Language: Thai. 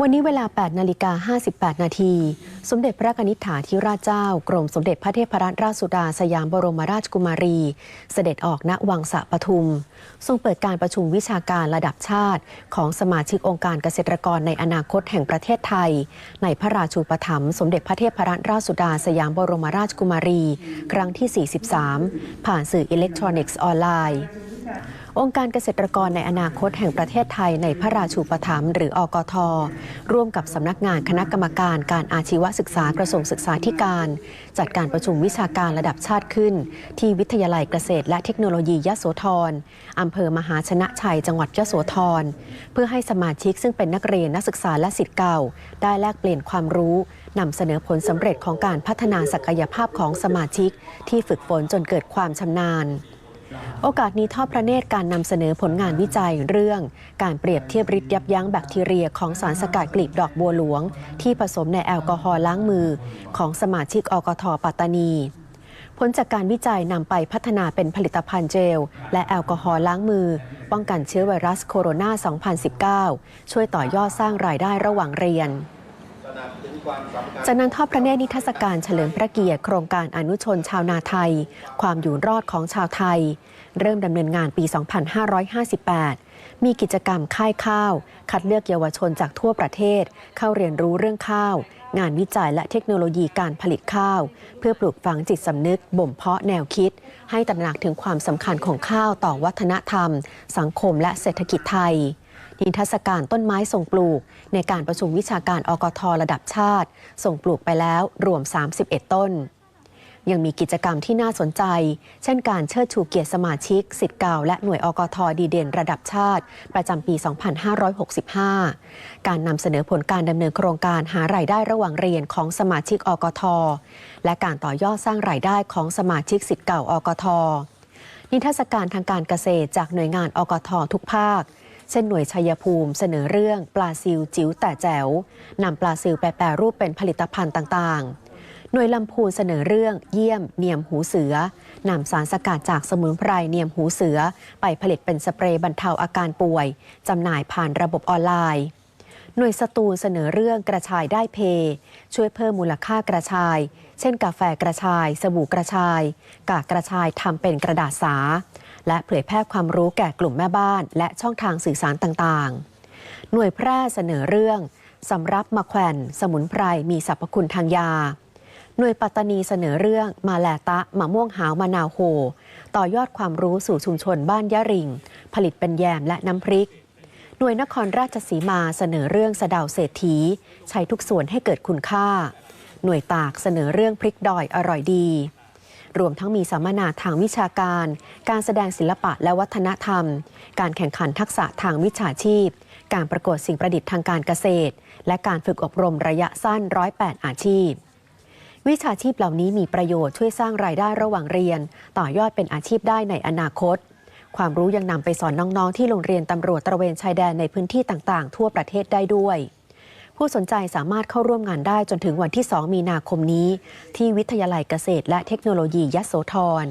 วันนี้เวลา 8 นาฬิกา 58 นาที สมเด็จพระนิษฐาธิราชเจ้า กรมสมเด็จพระเทพรัตนราชสุดา สยามบรมราชกุมารี เสด็จออกณวังสะปทุม ทรงเปิดการประชุมวิชาการระดับชาติ ของสมาชิกองค์การเกษตรกรในอนาคตแห่งประเทศไทย ในพระราชูปถัมภ์สมเด็จพระเทพรัตนราชสุดา สยามบรมราชกุมารี ครั้งที่ 43 ผ่านสื่ออิเล็กทรอนิกส์ออนไลน์ องค์การเกษตรกรในอนาคตแห่งประเทศไทยในพระราชูปถัมภ์หรืออกท ร่วมกับสำนักงานคณะกรรมการการอาชีวศึกษากระทรวงศึกษาธิการ จัดการประชุมวิชาการระดับชาติขึ้น ที่วิทยาลัยเกษตรและเทคโนโลยียโสธรอำเภอมหาชนะชัยจังหวัดยโสธรเพื่อให้สมาชิกซึ่งเป็นนักเรียนนักศึกษาและสิทธิ์เก่า ได้แลกเปลี่ยนความรู้นำเสนอผลสำเร็จของการพัฒนาศักยภาพของสมาชิก ที่ฝึกฝนจนเกิดความชำนาญ โอกาสนี้ทอดพระเนตรการนำเสนอผลงานวิจัยเรื่อง การเปรียบเทียบฤทธิ์ยับยั้งแบคทีเรียของสารสกัดกลีบดอกบัวหลวง ที่ผสมในแอลกอฮอล์ล้างมือ ของสมาชิกอกทปัตตานี ผลจากการวิจัยนำไปพัฒนาเป็นผลิตภัณฑ์เจล และแอลกอฮอล์ล้างมือ ป้องกันเชื้อไวรัสโคโรนา 2019 ช่วยต่อยอดสร้างรายได้ระหว่างเรียน จากนั้นทอดพระเนตรนิทรรศการเฉลิมพระเกียรติโครงการอนุชนชาวนาไทย ความอยู่รอดของชาวไทย เริ่มดำเนินงานปี 2558 มีกิจกรรมค่ายข้าว คัดเลือกเยาวชนจากทั่วประเทศ เข้าเรียนรู้เรื่องข้าว งานวิจัยและเทคโนโลยีการผลิตข้าว เพื่อปลูกฝังจิตสำนึกบ่มเพาะแนวคิด ให้ตระหนักถึงความสำคัญของข้าวต่อวัฒนธรรม สังคมและเศรษฐกิจไทย นิทรรศการต้นไม้ส่งปลูก ในการประชุมวิชาการอกทระดับชาติ ส่งปลูกไปแล้วรวม 31 ต้น ยังมีกิจกรรมที่น่าสนใจ เช่นการเชิดชูเกียรติสมาชิกสิทธิ์เก่าและหน่วยอกทดีเด่นระดับชาติ ประจำปี 2565 การนำเสนอผลการดำเนินโครงการหารายได้ระหว่างเรียนของสมาชิกอกท และการต่อยอดสร้างรายได้ของสมาชิกสิทธิ์เก่าอกทนิทรรศการทางการเกษตรจากหน่วยงานอกททุกภาค เช่นหน่วยชัยภูมิเสนอเรื่องปลาซิวจิ๋วแต่แจ๋วนำปลาซิวไปแปรรูปเป็นผลิตภัณฑ์ต่างๆ หน่วยลำพูนเสนอเรื่องเยี่ยมเนียมหูเสือนำสารสกัดจากสมุนไพรเนียมหูเสือ ไปผลิตเป็นสเปรย์บรรเทาอาการป่วยจำหน่ายผ่านระบบออนไลน์หน่วยสตูลเสนอเรื่องกระชายได้เพ ช่วยเพิ่มมูลค่ากระชาย เช่น กาแฟกระชาย สบู่กระชาย กากกระชายทำเป็นกระดาษสา และเผยแพร่ความรู้แก่กลุ่มแม่บ้าน และช่องทางสื่อสารต่างๆ หน่วยแพร่เสนอเรื่องสำรับมะแขวนสมุนไพรมีสรรพคุณทางยา หน่วยปัตตานีเสนอเรื่องมาแลตะมะม่วงหาวมะนาวโฮต่อยอดความรู้สู่ชุมชนบ้านยะริง ผลิตเป็นแยมและน้ำพริก หน่วยนครราชสีมาเสนอเรื่องสะดาเศรษฐี ใช้ทุกส่วนให้เกิดคุณค่า หน่วยตากเสนอเรื่องพริกดอยอร่อยดี รวมทั้งมีสัมมนาทางวิชาการ การแสดงศิลปะและวัฒนธรรม การแข่งขันทักษะทางวิชาชีพ การประกวดสิ่งประดิษฐ์ทางการเกษตร และการฝึกอบรมระยะสั้นร้อยแปดอาชีพ วิชาชีพเหล่านี้มีประโยชน์ช่วยสร้างรายได้ระหว่างเรียน ต่อยอดเป็นอาชีพได้ในอนาคต ความรู้ยังนำไปสอนน้องๆ ที่โรงเรียนตำรวจตระเวนชายแดนในพื้นที่ต่างๆ ทั่วประเทศได้ด้วย ผู้สนใจสามารถเข้าร่วมงานได้จนถึงวันที่ 2 มีนาคมนี้ ที่วิทยาลัยเกษตรและเทคโนโลยียโสธร